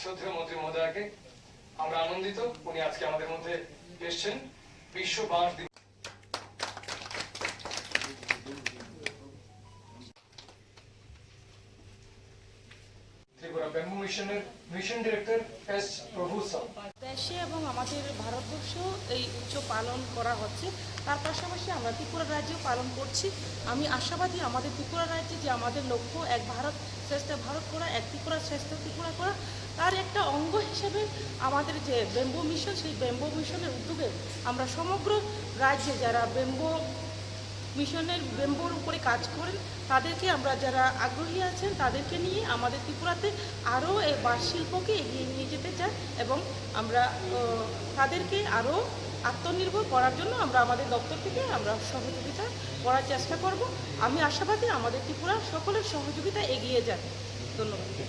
শ্রদ্ধেয় মন্ত্রী মহোদয়কে আমরা আনন্দিত। উনি আজকে আমাদের মধ্যে এসছেন। বিশ্ব বাস দিবস। মিশনের মিশন ডিরেক্টর এস প্রভু দেশে এবং আমাদের ভারতবর্ষ এই উৎসব পালন করা হচ্ছে। তার পাশাপাশি আমরা ত্রিপুরা রাজ্যেও পালন করছি। আমি আশাবাদী আমাদের ত্রিপুরা রাজ্যে যে আমাদের লক্ষ্য, এক ভারত শ্রেষ্ঠ ভারত করা, এক ত্রিপুরা শ্রেষ্ঠ ত্রিপুরা করা, তার একটা অঙ্গ হিসেবে আমাদের যে বেম্বো মিশন, সেই বেম্বো মিশনের উদ্যোগে আমরা সমগ্র রাজ্যে যারা বেম্বো মিশনের, বেম্বোর উপরে কাজ করেন, তাদেরকে আমরা যারা আগ্রহী আছেন, তাদেরকে নিয়ে আমাদের ত্রিপুরাতে আরও এই বাঁশ শিল্পকে এগিয়ে নিয়ে যেতে চাই এবং আমরা তাদেরকে আরও আত্মনির্ভর করার জন্য আমরা আমাদের দপ্তর থেকে আমরা সহযোগিতা করার চেষ্টা করব। আমি আশাবাদী আমাদের ত্রিপুরা সকলের সহযোগিতা এগিয়ে যাবে। ধন্যবাদ।